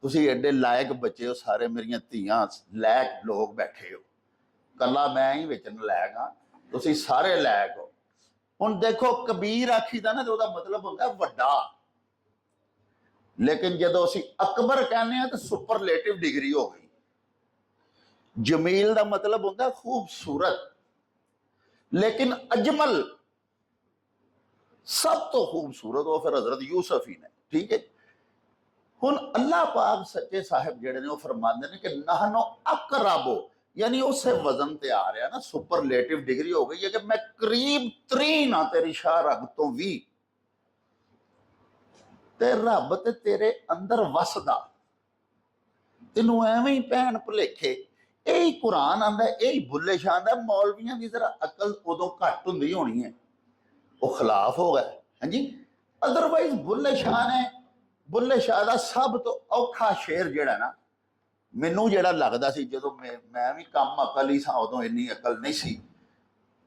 ਤੁਸੀਂ ਐਡੇ ਲਾਇਕ ਬੱਚੇ ਹੋ, ਸਾਰੇ ਮੇਰੀਆਂ ਧੀਆਂ, ਲਾਇਕ ਲੋਕ ਬੈਠੇ ਹੋ। ਕੱਲਾ ਮੈਂ ਹੀ ਵਿੱਚ ਨਲਾਇਕ ਹਾਂ, ਤੁਸੀਂ ਸਾਰੇ ਲਾਇਕ ਹੋ। ਹੁਣ ਦੇਖੋ, ਕਬੀਰ ਆਖੀਦਾ ਨਾ, ਤੇ ਉਹਦਾ ਮਤਲਬ ਹੁੰਦਾ ਵੱਡਾ। ਲੇਕਿਨ ਜਦੋਂ ਅਸੀਂ ਅਕਬਰ ਕਹਿੰਦੇ ਆ ਤਾਂ ਸੁਪਰਲੇਟਿਵ ਡਿਗਰੀ ਹੋ ਗਈ। ਜਮੀਲ ਦਾ ਮਤਲਬ ਹੁੰਦਾ ਖੂਬਸੂਰਤ। ਲੇਕਿਨ ਅਜਮਲ ਸਭ ਤੋਂ ਖੂਬਸੂਰਤ ਉਹ ਫਿਰ ਹਜ਼ਰਤ ਯੂਸਫ ਹੀ ਨੇ ਠੀਕ ਹੈ ਹੁਣ ਅੱਲਾਹ ਪਾਕ ਸੱਚੇ ਸਾਹਿਬ ਜਿਹੜੇ ਨੇ ਉਹ ਫਰਮਾਉਂਦੇ ਨੇ ਕਿ ਨਹਨੋ ਅਕਰਾਬੋ ਯਾਨੀ ਉਸੇ ਵਜ਼ਨ ਤੇ ਆ ਰਿਹਾ ਨਾ ਸੁਪਰਲੇਟਿਵ ਡਿਗਰੀ ਹੋ ਗਈ ਹੈ ਕਿ ਮੈਂ ਕਰੀਬ ਤਰੀਨ ਆ ਤੇਰੀ ਸ਼ਾਹ ਰਗ ਤੋਂ ਵੀ ਤੇ ਰੱਬ ਤੇ ਤੇਰੇ ਅੰਦਰ ਵਸਦਾ ਤੈਨੂੰ ਐਵੇਂ ਹੀ ਭੈਣ ਭੁਲੇਖੇ ਇਹ ਹੀ ਕੁਰਾਨ ਆਂਦਾ ਇਹ ਹੀ ਬੁੱਲੇ ਸ਼ਾਹ ਦਾ ਮੌਲਵੀਆਂ ਦੀ ਜ਼ਰਾ ਅਕਲ ਉਦੋਂ ਘੱਟ ਹੁੰਦੀ ਹੋਣੀ ਹੈ। ਉਹ ਖਿਲਾਫ ਹੋ ਗਿਆ ਹਾਂਜੀ? ਅਦਰਵਾਈਜ਼ ਬੁੱਲੇ ਸ਼ਾਹ ਨੇ, ਬੁੱਲੇ ਸ਼ਾਹ ਦਾ ਸਭ ਤੋਂ ਔਖਾ ਸ਼ੇਰ ਜਿਹੜਾ ਨਾ, ਮੈਨੂੰ ਜਿਹੜਾ ਲੱਗਦਾ ਸੀ, ਜਦੋਂ ਮੈਂ ਮੈਂ ਵੀ ਕੰਮ ਅਕਲ ਹੀ ਸਾਂ, ਉਦੋਂ ਇੰਨੀ ਅਕਲ ਨਹੀਂ ਸੀ।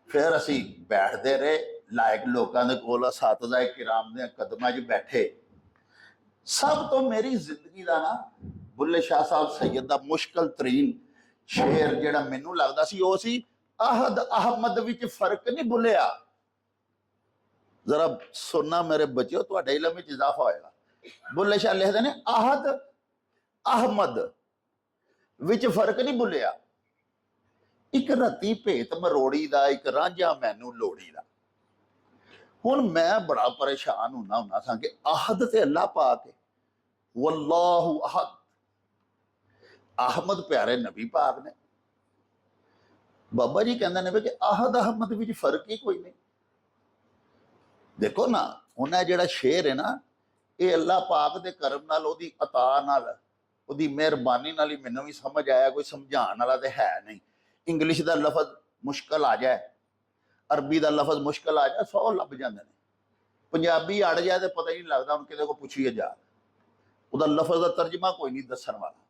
ਫਿਰ ਅਸੀਂ ਬੈਠਦੇ ਰਹੇ, ਲਾਇਕ ਲੋਕਾਂ ਦੇ ਕੋਲ ਸਾਤਜ਼ਾ ਕਿਰਾਮ ਦੇ ਕਦਮਾਂ 'ਚ ਬੈਠੇ। ਸਭ ਤੋਂ ਮੇਰੀ ਜ਼ਿੰਦਗੀ ਦਾ ਨਾ, ਬੁੱਲੇ ਸ਼ਾਹ ਸਾਹਿਬ ਸੈਯਦ ਦਾ ਮੁਸ਼ਕਲ ਤਰੀਨ ਸ਼ੇਰ ਜਿਹੜਾ ਮੈਨੂੰ ਲੱਗਦਾ ਸੀ, ਉਹ ਸੀ ਅਹਦ ਅਹਮਦ ਵਿੱਚ ਫ਼ਰਕ ਨਹੀਂ ਭੁੱਲਿਆ। ਜ਼ਰਾ ਸੁਣਨਾ ਮੇਰੇ ਬੱਚਿਓ, ਤੁਹਾਡੇ ਇਲਮ ਵਿੱਚ ਇਜ਼ਾਫਾ ਹੋਏਗਾ। ਬੁੱਲੇ ਸ਼ਾਹ ਲਿਖਦੇ ਨੇ, ਅਹਦ ਅਹਮਦ ਵਿੱਚ ਫ਼ਰਕ ਨਹੀਂ ਭੁੱਲਿਆ। ਇੱਕ ਰਤੀ ਭੇਤ ਮਰੋੜੀ ਦਾ, ਇੱਕ ਰਾਂਝਾ ਮੈਨੂੰ ਲੋੜੀ ਦਾ। ਹੁਣ ਮੈਂ ਬੜਾ ਪਰੇਸ਼ਾਨ ਹੁੰਨਾ ਹੁੰਨਾ ਸਾਂ ਕਿ ਅਹਦ ਤੇ ਅੱਲਾ ਪਾ ਕੇ ਵੱਲਾਹੁ ਅਹਦ। ਅਹਮਦ ਪਿਆਰੇ ਨਬੀ ਪਾਕ ਨੇ। ਬਾਬਾ ਜੀ ਕਹਿੰਦੇ ਨੇ ਵੀ ਕਿ ਅਹਦ ਅਹਮਦ ਵਿੱਚ ਫ਼ਰਕ ਹੀ ਕੋਈ ਨਹੀਂ। ਦੇਖੋ ਨਾ, ਉਹਨਾਂ ਜਿਹੜਾ ਸ਼ੇਰ ਹੈ ਨਾ, ਇਹ ਅੱਲਾਹ ਪਾਕ ਦੇ ਕਰਮ ਨਾਲ, ਉਹਦੀ ਅਤਾ ਨਾਲ, ਉਹਦੀ ਮਿਹਰਬਾਨੀ ਨਾਲ ਹੀ ਮੈਨੂੰ ਵੀ ਸਮਝ ਆਇਆ, ਕੋਈ ਸਮਝਾਉਣ ਵਾਲਾ ਤੇ ਹੈ ਨਹੀਂ। ਇੰਗਲਿਸ਼ ਦਾ ਲਫ਼ਜ਼ ਮੁਸ਼ਕਲ ਆ ਜਾਏ, ਅਰਬੀ ਦਾ ਲਫ਼ਜ਼ ਮੁਸ਼ਕਲ ਆ ਜਾਏ, ਸੌ ਲੱਭ ਜਾਂਦੇ ਨੇ। ਪੰਜਾਬੀ ਅੜ ਜਾਏ ਤੇ ਪਤਾ ਹੀ ਨਹੀਂ ਲੱਗਦਾ, ਹੁਣ ਕਿਤੇ ਕੋ ਪੁੱਛੀਏ ਜਾ। ਉਹਦਾ ਲਫ਼ਜ਼ ਦਾ ਤਰਜਮਾ ਕੋਈ ਨਹੀਂ ਦੱਸਣ ਵਾਲਾ।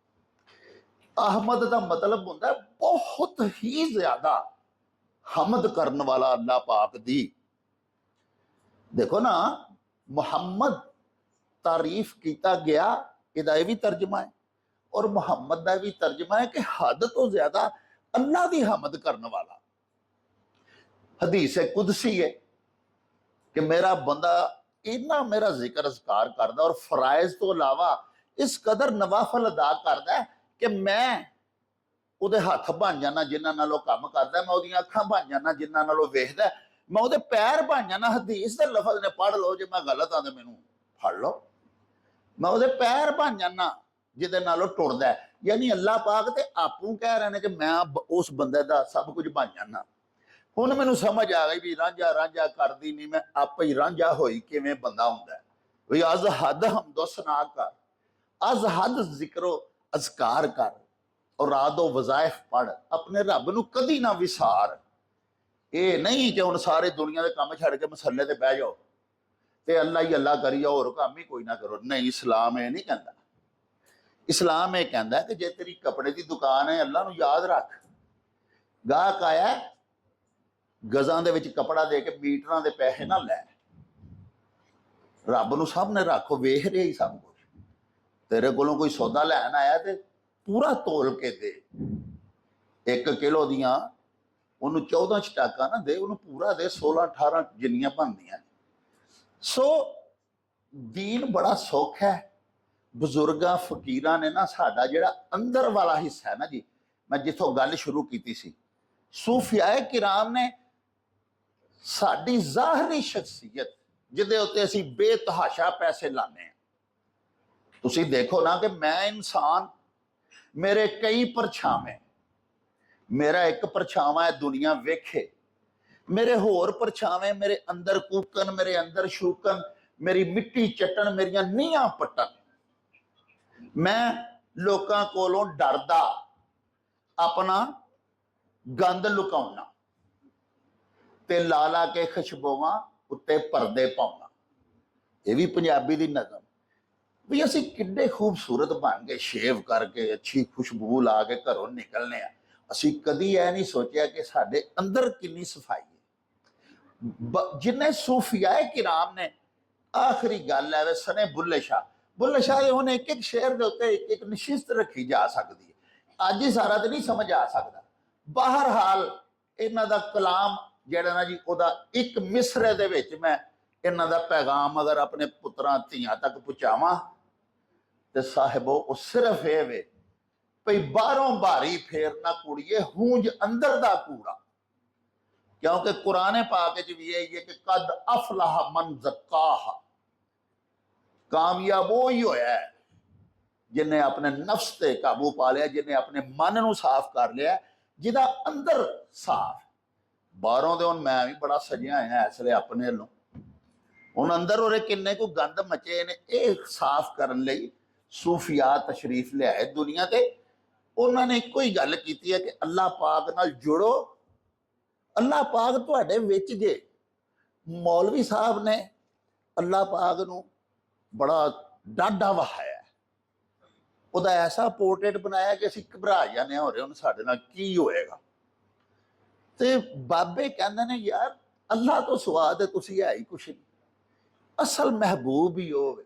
ਅਹਮਦ ਦਾ ਮਤਲਬ ਹੁੰਦਾ ਹੈ ਬਹੁਤ ਹੀ ਜ਼ਿਆਦਾ ਹਮਦ ਕਰਨ ਵਾਲਾ ਅੱਲਾਹ ਪਾਕ ਦੀ ਦੇਖੋ ਨਾ ਮੁਹੰਮਦ ਤਾਰੀਫ ਕੀਤਾ ਗਿਆ ਇਹਦਾ ਇਹ ਵੀ ਤਰਜਮਾ ਹੈ ਔਰ ਮੁਹੰਮਦ ਦਾ ਵੀ ਤਰਜਮਾ ਹੈ ਕਿ ਹੱਦ ਤੋਂ ਜ਼ਿਆਦਾ ਅੱਲਾ ਦੀ ਹਮਦ ਕਰਨ ਵਾਲਾ ਹਦੀਸ ਹੈ ਕੁਦਸੀ ਹੈ ਕਿ ਮੇਰਾ ਬੰਦਾ ਇੰਨਾ ਮੇਰਾ ਜ਼ਿਕਰ ਅਜ਼ਕਾਰ ਕਰਦਾ ਔਰ ਫਰਾਇਜ਼ ਤੋਂ ਇਲਾਵਾ ਇਸ ਕਦਰ ਨਵਾਫਲ ਅਦਾ ਕਰਦਾ ਹੈ ਕਿ ਮੈਂ ਉਹਦੇ ਹੱਥ ਬਣ ਜਾਣਾ ਜਿਨ੍ਹਾਂ ਨਾਲ ਉਹ ਕੰਮ ਕਰਦਾ, ਮੈਂ ਉਹਦੀਆਂ ਅੱਖਾਂ ਬਣ ਜਾਣਾ ਜਿਨ੍ਹਾਂ ਨਾਲ ਉਹ ਵੇਖਦਾ, ਮੈਂ ਉਹਦੇ ਪੈਰ ਬਣ ਜਾਣਾ ਹਦੀਸ ਦੇ ਲਫ਼ਜ਼ ਨੇ ਪੜ੍ਹ ਲਓ, ਜੇ ਮੈਂ ਗਲਤ ਆਂ ਤੇ ਮੈਨੂੰ ਫੜ ਲਓ। ਮੈਂ ਉਹਦੇ ਪੈਰ ਬਣ ਜਾਣਾ ਜਿਹਦੇ ਨਾਲ ਉਹ ਟੁਰਦਾ ਯਾਨੀ ਅੱਲਾਹ ਪਾਕ ਤੇ ਆਪੂ ਕਹਿ ਰਹੇ ਨੇ ਕਿ ਮੈਂ ਉਸ ਬੰਦੇ ਦਾ ਸਭ ਕੁਝ ਬਣ ਜਾਣਾ ਹੁਣ ਮੈਨੂੰ ਸਮਝ ਆ ਗਈ ਵੀ ਰਾਂਝਾ ਰਾਂਝਾ ਕਰਦੀ ਨਹੀਂ ਮੈਂ ਆਪੇ ਹੀ ਰਾਂਝਾ ਹੋਈ ਕਿਵੇਂ ਬੰਦਾ ਹੁੰਦਾ ਵੀ ਅਜ਼ ਹੱਦ ਹਮਦੋ ਸਨਾ ਕਰ, ਅਜ਼ ਹੱਦ ਜ਼ਿਕਰੋ ਅਜ਼ਕਾਰ ਕਰ ਔਰ ਰਾਦੋ ਵਜ਼ਾਇਫ ਪੜ, ਆਪਣੇ ਰੱਬ ਨੂੰ ਕਦੀ ਨਾ ਵਿਸਾਰ। ਇਹ ਨਹੀਂ ਕਿ ਹੁਣ ਸਾਰੇ ਦੁਨੀਆ ਦੇ ਕੰਮ ਛੱਡ ਕੇ ਮਸੱਲੇ ਤੇ ਬਹਿ ਜਾਓ ਤੇ ਅੱਲਾ ਹੀ ਅੱਲਾ ਕਰੀ ਜਾਓ, ਹੋਰ ਕੰਮ ਹੀ ਕੋਈ ਨਾ ਕਰੋ। ਨਹੀਂ, ਇਸਲਾਮ ਇਹ ਨਹੀਂ ਕਹਿੰਦਾ। ਇਸਲਾਮ ਇਹ ਕਹਿੰਦਾ ਕਿ ਜੇ ਤੇਰੀ ਕੱਪੜੇ ਦੀ ਦੁਕਾਨ ਹੈ, ਅੱਲਾ ਨੂੰ ਯਾਦ ਰੱਖ। ਗਾਹਕ ਆਇਆ, ਗਜ਼ਾਂ ਦੇ ਵਿੱਚ ਕਪੜਾ ਦੇ ਕੇ ਮੀਟਰਾਂ ਦੇ ਪੈਸੇ ਨਾ ਲੈ। ਰੱਬ ਨੂੰ ਸਭ ਨੇ ਰੱਖੋ ਵੇਖ ਰਿਹਾ ਹੀ ਸਭ ਕੁਝ ਤੇਰੇ ਕੋਲੋਂ ਕੋਈ ਸੌਦਾ ਲੈਣ ਆਇਆ ਤੇ ਪੂਰਾ ਤੋਲ ਕੇ ਦੇ। 1 ਕਿਲੋ ਦੀਆਂ ਉਹਨੂੰ 14 ਚਟਾਕਾਂ ਨਾ ਦੇ, ਉਹਨੂੰ ਪੂਰਾ ਦੇ 16 18 ਜਿੰਨੀਆਂ ਬਣਦੀਆਂ ਨੇ। ਸੋ ਦੀਨ ਬੜਾ ਸੌਖਾ ਹੈ। ਬਜ਼ੁਰਗਾਂ, ਫਕੀਰਾਂ ਨੇ ਨਾ ਸਾਡਾ ਜਿਹੜਾ ਅੰਦਰ ਵਾਲਾ ਹਿੱਸਾ ਹੈ ਨਾ ਜੀ, ਮੈਂ ਜਿੱਥੋਂ ਗੱਲ ਸ਼ੁਰੂ ਕੀਤੀ ਸੀ, ਸੂਫੀਆਏ ਕਿਰਾਮ ਨੇ ਸਾਡੀ ਜ਼ਾਹਰੀ ਸ਼ਖਸੀਅਤ, ਜਿਹਦੇ ਉੱਤੇ ਅਸੀਂ ਬੇਤਹਾਸ਼ਾ ਪੈਸੇ ਲਾਉਂਦੇ ਹਾਂ। ਤੁਸੀਂ ਦੇਖੋ ਨਾ ਕਿ ਮੈਂ ਇਨਸਾਨ, ਮੇਰੇ ਕਈ ਪਰਛਾਵੇਂ, ਮੇਰਾ ਇੱਕ ਪਰਛਾਵਾਂ ਹੈ ਦੁਨੀਆ ਵੇਖੇ। ਮੇਰੇ ਹੋਰ ਪਰਛਾਵੇਂ, ਮੇਰੇ ਅੰਦਰ ਕੂਕਨ ਮੇਰੇ ਅੰਦਰ ਸ਼ੂਕਨ ਮੇਰੀ ਮਿੱਟੀ ਚਟਣ, ਮੇਰੀਆਂ ਨੀਹਾਂ ਪੱਟਣ। ਮੈਂ ਲੋਕਾਂ ਕੋਲੋਂ ਡਰਦਾ, ਆਪਣਾ ਗੰਦ ਲੁਕਾਉਣਾ ਤੇ ਲਾ ਲਾ ਕੇ ਖੁਸ਼ਬੂਆਂ ਉੱਤੇ ਪਰਦੇ ਪਾਉਣਾ। ਇਹ ਵੀ ਪੰਜਾਬੀ ਦੀ ਨਜ਼ਮ। ਵੀ ਅਸੀਂ ਕਿੱਡੇ ਖੂਬਸੂਰਤ ਬਣ ਕੇ ਸ਼ੇਵ ਕਰਕੇ ਅੱਛੀ ਖੁਸ਼ਬੂ ਲਾ ਕੇ ਘਰੋਂ ਨਿਕਲਨੇ ਆ। ਅਸੀਂ ਕਦੀ ਇਹ ਨਹੀਂ ਸੋਚਿਆ ਕਿ ਸਾਡੇ ਅੰਦਰ ਕਿੰਨੀ ਸਫ਼ਾਈ ਹੈ। ਜਿੰਨੇ ਸੂਫੀਆਏ ਕਿਰਾਮ ਨੇ, ਆਖਰੀ ਗੱਲ ਹੈ ਵੇ ਸਨੇ ਬੁੱਲੇ ਸ਼ਾਹ। ਬੁੱਲੇ ਸ਼ਾਹ ਦੇ ਹੁਣ ਇੱਕ ਇੱਕ ਸ਼ੇਰ ਦੇ ਉੱਤੇ ਇੱਕ ਇੱਕ ਨਿਸ਼ਿਸਤ ਰੱਖੀ ਜਾ ਸਕਦੀ ਹੈ। ਅੱਜ ਹੀ ਸਾਰਾ ਤੇ ਨਹੀਂ ਸਮਝ ਆ ਸਕਦਾ। ਬਾਹਰ ਹਾਲ ਇਹਨਾਂ ਦਾ ਕਲਾਮ ਜਿਹੜਾ ਨਾ ਜੀ, ਉਹਦਾ ਇੱਕ ਮਿਸਰੇ ਦੇ ਵਿੱਚ ਮੈਂ ਇਹਨਾਂ ਦਾ ਪੈਗਾਮ ਅਗਰ ਆਪਣੇ ਪੁੱਤਰਾਂ, ਧੀਆਂ ਤੱਕ ਪਹੁੰਚਾਵਾਂ ਤੇ ਸਾਹਿਬੋ ਉਹ ਸਿਰਫ ਇਹ ਵੇ ਭਈ ਬਾਹਰੋਂ ਭਾਰੀ ਫੇਰਨਾ ਕੁੜੀਏ ਹੂੰਜ ਅੰਦਰ ਦਾ ਕੂੜਾ ਕਿਉਂਕਿ ਕੁਰਾਨੇ ਪਾਕ ਵਿੱਚ ਵੀ ਇਹ ਹੈ ਕਿ ਕਦ ਅਫਲਾਹ ਮਨ ਜ਼ਕਾਹਾ ਕਾਮਯਾਬ ਉਹ ਹੀ ਹੋਇਆ ਹੈ ਜਿਨੇ ਆਪਣੇ ਨਫਸ ਤੇ ਕਾਬੂ ਪਾ ਲਿਆ ਜਿਨੇ ਆਪਣੇ ਮਨ ਨੂੰ ਸਾਫ਼ ਕਰ ਲਿਆ ਜਿਹਦਾ ਅੰਦਰ ਸਾਫ਼ ਬਾਹਰੋਂ ਦੇ ਹੁਣ ਮੈਂ ਵੀ ਬੜਾ ਸਜਿਆ ਆਇਆ ਇਸ ਲਈ ਆਪਣੇ ਵੱਲੋਂ ਹੁਣ ਅੰਦਰ ਉਹਦੇ ਕਿੰਨੇ ਕੋ ਗੰਦ ਮਚੇ ਨੇ ਇਹ ਸਾਫ਼ ਕਰਨ ਲਈ ਸੂਫੀਆ ਤਸ਼ਰੀਫ ਲਿਆਏ ਦੁਨੀਆ ਤੇ। ਉਹਨਾਂ ਨੇ ਇੱਕੋ ਹੀ ਗੱਲ ਕੀਤੀ ਹੈ ਕਿ ਅੱਲਾਹ ਪਾਕ ਨਾਲ ਜੁੜੋ। ਅੱਲਾਹ ਪਾਕ ਤੁਹਾਡੇ ਵਿੱਚ ਜੇ ਮੌਲਵੀ ਸਾਹਿਬ ਨੇ ਅੱਲਾਹ ਪਾਕ ਨੂੰ ਬੜਾ ਡਾਢਾ ਵਹਾਇਆ ਉਹਦਾ ਐਸਾ ਪੋਰਟਰੇਟ ਬਣਾਇਆ ਕਿ ਅਸੀਂ ਘਬਰਾ ਜਾਂਦੇ ਹਾਂ ਹੋ ਰਹੇ ਸਾਡੇ ਨਾਲ ਕੀ ਹੋਏਗਾ। ਤੇ ਬਾਬੇ ਕਹਿੰਦੇ ਨੇ, ਯਾਰ, ਅੱਲਾਹ ਤੋਂ ਸਵਾਦ ਹੈ ਤੁਸੀਂ ਹੈ ਹੀ ਕੁਛ ਨਹੀਂ। ਅਸਲ ਮਹਿਬੂਬ ਹੀ ਹੋਵੇ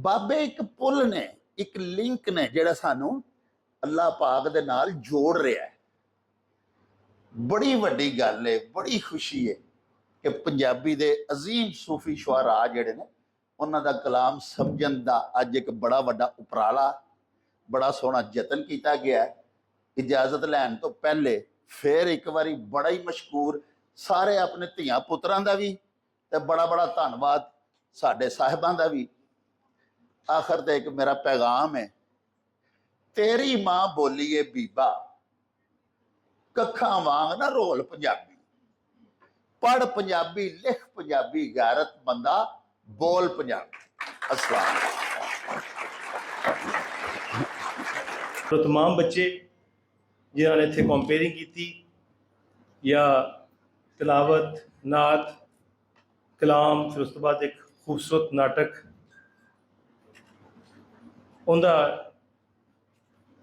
ਬਾਬੇ ਇੱਕ ਪੁੱਲ ਨੇ, ਇੱਕ ਲਿੰਕ ਨੇ ਜਿਹੜਾ ਸਾਨੂੰ ਅੱਲਾ ਪਾਕ ਦੇ ਨਾਲ ਜੋੜ ਰਿਹਾ ਹੈ। ਬੜੀ ਵੱਡੀ ਗੱਲ ਹੈ ਬੜੀ ਖੁਸ਼ੀ ਹੈ ਕਿ ਪੰਜਾਬੀ ਦੇ ਅਜ਼ੀਮ ਸੂਫੀ ਸ਼ੁਆਰਾ ਜਿਹੜੇ ਨੇ, ਉਹਨਾਂ ਦਾ ਕਲਾਮ ਸਮਝਣ ਦਾ ਅੱਜ ਇੱਕ ਬੜਾ ਵੱਡਾ ਉਪਰਾਲਾ, ਬੜਾ ਸੋਹਣਾ ਯਤਨ ਕੀਤਾ ਗਿਆ ਇਜਾਜ਼ਤ ਲੈਣ ਤੋਂ ਪਹਿਲੇ ਫੇਰ ਇੱਕ ਵਾਰੀ ਬੜਾ ਹੀ ਮਸ਼ਕੂਰ ਸਾਰੇ ਆਪਣੇ ਧੀਆਂ ਪੁੱਤਰਾਂ ਦਾ ਵੀ ਤੇ ਬੜਾ ਬੜਾ ਧੰਨਵਾਦ ਸਾਡੇ ਸਾਹਿਬਾਂ ਦਾ ਵੀ। آخر ایک میرا پیغام ہے۔ تیری ماں بولی ہے بیبا۔ ککھا وانگ نہ رول پنجابی۔ پڑھ پنجابی، لکھ پنجابی، غیرت بندہ بول پنجابی۔ السلام تو تمام بچے جنہوں نے اتنے کمپیئرنگ کی تھی یا تلاوت، نعت، کلام، پھر اس بعد ایک خوبصورت ناٹک ਉਹਦਾ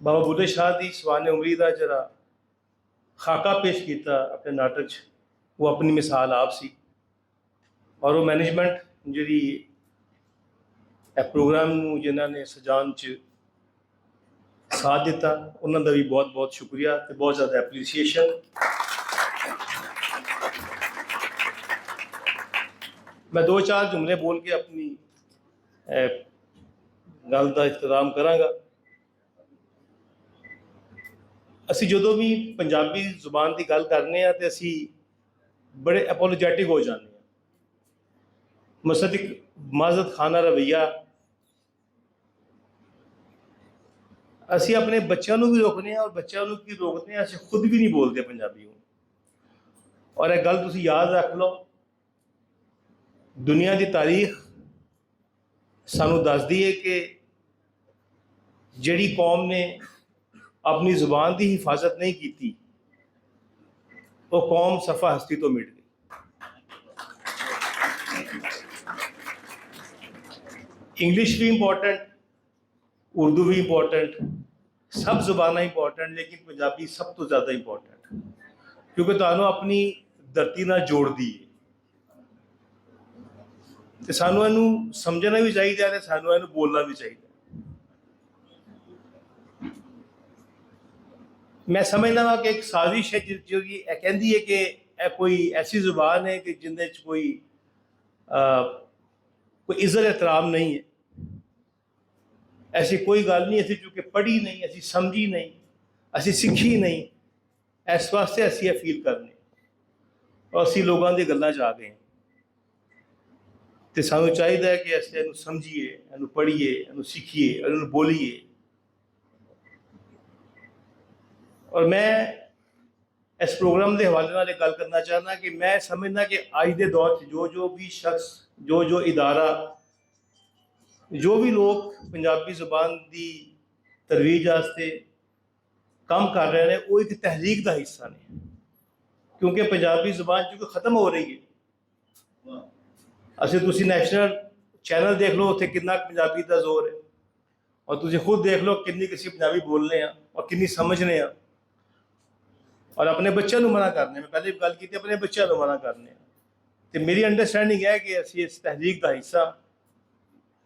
ਬਾਬਾ ਬੁੱਢੇ ਸ਼ਾਹ ਦੀ ਸਵਾਨੇ ਉਮਰੀ ਦਾ ਜਿਹੜਾ ਖਾਕਾ ਪੇਸ਼ ਕੀਤਾ ਆਪਣੇ ਨਾਟਕ 'ਚ, ਉਹ ਆਪਣੀ ਮਿਸਾਲ ਆਪ ਸੀ। ਔਰ ਉਹ ਮੈਨੇਜਮੈਂਟ ਜਿਹੜੀ ਇਹ ਪ੍ਰੋਗਰਾਮ ਨੂੰ ਜਿਨ੍ਹਾਂ ਨੇ ਸਜਾਉਣ 'ਚ ਸਾਥ ਦਿੱਤਾ, ਉਹਨਾਂ ਦਾ ਵੀ ਬਹੁਤ ਬਹੁਤ ਸ਼ੁਕਰੀਆ ਤੇ ਬਹੁਤ ਜ਼ਿਆਦਾ ਐਪਰੀਸੀਏਸ਼ਨ ਮੈਂ ਦੋ ਚਾਰ ਜੁਮਲੇ ਬੋਲ ਕੇ ਆਪਣੀ ਗੱਲ ਦਾ ਇਖਤਤਾਮ ਕਰਾਂਗਾ। ਅਸੀਂ ਜਦੋਂ ਵੀ ਪੰਜਾਬੀ ਜ਼ੁਬਾਨ ਦੀ ਗੱਲ ਕਰਨੇ ਆ ਤੇ ਅਸੀਂ ਬੜੇ ਐਪੋਲੋਜੈਟਿਕ ਹੋ ਜਾਂਦੇ ਆ। ਮਸਤਿਕ ਇੱਕ ਮਾਜ਼ਤ ਖਾਨਾ ਰਵਈਆ। ਅਸੀਂ ਆਪਣੇ ਬੱਚਿਆਂ ਨੂੰ ਵੀ ਰੋਕਦੇ ਆ ਔਰ ਬੱਚਿਆਂ ਨੂੰ ਕੀ ਰੋਕਦੇ ਆ, ਅਸੀਂ ਖੁਦ ਵੀ ਨਹੀਂ ਬੋਲਦੇ ਪੰਜਾਬੀ ਨੂੰ। ਔਰ ਇਹ ਗੱਲ ਤੁਸੀਂ ਯਾਦ ਰੱਖ ਲਓ। ਦੁਨੀਆ ਦੀ ਤਾਰੀਖ ਸਾਨੂੰ ਦੱਸਦੀ ਹੈ ਕਿ ਜਿਹੜੀ ਕੌਮ ਨੇ ਆਪਣੀ ਜ਼ੁਬਾਨ ਦੀ ਹਿਫਾਜ਼ਤ ਨਹੀਂ ਕੀਤੀ, ਉਹ ਕੌਮ ਸਫਾ ਹਸਤੀ ਤੋਂ ਮਿਟ ਗਈ। ਇੰਗਲਿਸ਼ ਵੀ ਇੰਪੋਰਟੈਂਟ ਉਰਦੂ ਵੀ ਇੰਪੋਰਟੈਂਟ ਸਭ ਜ਼ੁਬਾਨਾਂ ਇੰਪੋਰਟੈਂਟ ਲੇਕਿਨ ਪੰਜਾਬੀ ਸਭ ਤੋਂ ਜ਼ਿਆਦਾ ਇੰਪੋਰਟੈਂਟ ਕਿਉਂਕਿ ਤੁਹਾਨੂੰ ਆਪਣੀ ਧਰਤੀ ਨਾਲ ਜੋੜਦੀ ਹੈ ਤੇ ਸਾਨੂੰ ਇਹਨੂੰ ਸਮਝਣਾ ਵੀ ਚਾਹੀਦਾ ਤੇ ਸਾਨੂੰ ਇਹਨੂੰ ਬੋਲਣਾ ਵੀ ਚਾਹੀਦਾ। ਮੈਂ ਸਮਝਦਾ ਹਾਂ ਕਿ ਇੱਕ ਸਾਜ਼ਿਸ਼ ਹੈ ਜੋ ਕਿ ਇਹ ਕਹਿੰਦੀ ਹੈ ਕਿ ਇਹ ਕੋਈ ਐਸੀ ਜ਼ੁਬਾਨ ਹੈ ਕਿ ਜਿੰਦੇ ਚ ਕੋਈ ਕੋਈ ਇੱਜ਼ਤ ਇਤਰਾਮ ਨਹੀਂ ਹੈ। ਐਸੀ ਕੋਈ ਗੱਲ ਨਹੀਂ ਅਸੀਂ ਚੁੱਕੇ ਪੜ੍ਹੀ ਨਹੀਂ, ਅਸੀਂ ਸਮਝੀ ਨਹੀਂ, ਅਸੀਂ ਸਿੱਖੀ ਨਹੀਂ, ਇਸ ਵਾਸਤੇ ਅਸੀਂ ਇਹ ਫੀਲ ਕਰਨੇ ਔਰ ਅਸੀਂ ਲੋਕਾਂ ਦੀ ਗੱਲਾਂ 'ਚ ਆ ਗਏ ਹਾਂ। ਤੇ ਸਾਨੂੰ ਚਾਹੀਦਾ ਹੈ ਕਿ ਅਸੀਂ ਇਹਨੂੰ ਸਮਝੀਏ, ਇਹਨੂੰ ਪੜ੍ਹੀਏ, ਇਹਨੂੰ ਸਿੱਖੀਏ, ਇਹਨੂੰ ਬੋਲੀਏ। ਔਰ ਮੈਂ ਇਸ ਪ੍ਰੋਗਰਾਮ ਦੇ ਹਵਾਲੇ ਨਾਲ ਇਹ ਗੱਲ ਕਰਨਾ ਚਾਹੁੰਦਾ ਕਿ ਮੈਂ ਸਮਝਦਾ ਕਿ ਅੱਜ ਦੇ ਦੌਰ 'ਚ ਜੋ ਜੋ ਵੀ ਸ਼ਖਸ, ਜੋ ਜੋ ਇਦਾਰਾ, ਜੋ ਵੀ ਲੋਕ ਪੰਜਾਬੀ ਜ਼ੁਬਾਨ ਦੀ ਤਰਵੀਜ ਵਾਸਤੇ ਕੰਮ ਕਰ ਰਹੇ ਨੇ, ਉਹ ਇੱਕ ਤਹਿਰੀਕ ਦਾ ਹਿੱਸਾ ਨੇ। ਕਿਉਂਕਿ ਪੰਜਾਬੀ ਜ਼ੁਬਾਨ ਕਿਉਂਕਿ ਖਤਮ ਹੋ ਰਹੀ ਹੈ। ਅਸੀਂ ਤੁਸੀਂ ਨੈਸ਼ਨਲ ਚੈਨਲ ਦੇਖ ਲਓ, ਉੱਥੇ ਕਿੰਨਾ ਕੁ ਪੰਜਾਬੀ ਦਾ ਜ਼ੋਰ ਹੈ। ਔਰ ਤੁਸੀਂ ਖੁਦ ਦੇਖ ਲਓ ਕਿੰਨੀ ਕਿਸੇ ਪੰਜਾਬੀ ਬੋਲਨੇ ਆ ਔਰ ਕਿੰਨੀ ਸਮਝਨੇ ਆ ਔਰ ਆਪਣੇ ਬੱਚਿਆਂ ਨੂੰ ਮਨਾ ਕਰਨੇ ਮੈਂ ਪਹਿਲੇ ਵੀ ਗੱਲ ਕੀਤੀ ਆਪਣੇ ਬੱਚਿਆਂ ਨੂੰ ਮਨਾ ਕਰਨੇ ਆ ਤੇ ਮੇਰੀ ਅੰਡਰਸਟੈਂਡਿੰਗ ਹੈ ਕਿ ਅਸੀਂ ਇਸ ਤਹਿਰੀਕ ਦਾ ਹਿੱਸਾ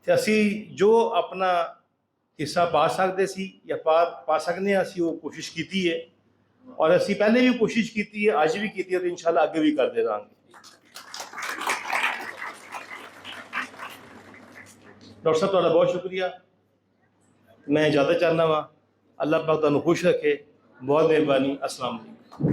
ਤੇ ਅਸੀਂ ਜੋ ਆਪਣਾ ਹਿੱਸਾ ਪਾ ਸਕਦੇ ਸੀ ਜਾਂ ਪਾ ਪਾ ਸਕਦੇ ਹਾਂ ਅਸੀਂ ਉਹ ਕੋਸ਼ਿਸ਼ ਕੀਤੀ ਹੈ ਔਰ ਅਸੀਂ ਪਹਿਲੇ ਵੀ ਕੋਸ਼ਿਸ਼ ਕੀਤੀ ਹੈ ਅੱਜ ਵੀ ਕੀਤੀ ਹੈ ਤੇ ਇਨਸ਼ਾਅੱਲਾ ਅੱਗੇ ਵੀ ਕਰਦੇ ਰਹਾਂਗੇ ਡਾਕਟਰ ਸਾਹਿਬ ਤੁਹਾਡਾ ਬਹੁਤ ਸ਼ੁਕਰੀਆ ਮੈਂ ਇਜਾਜ਼ਤ ਚਾਹੁੰਦਾ ਵਾਂ ਅੱਲਾਹ ਪਾਕ ਤੁਹਾਨੂੰ ਖੁਸ਼ ਰੱਖੇ ਬਹੁਤ ਮਿਹਰਬਾਨੀ ਅਸਲਾਮ ਅਲੈਕੁਮ 我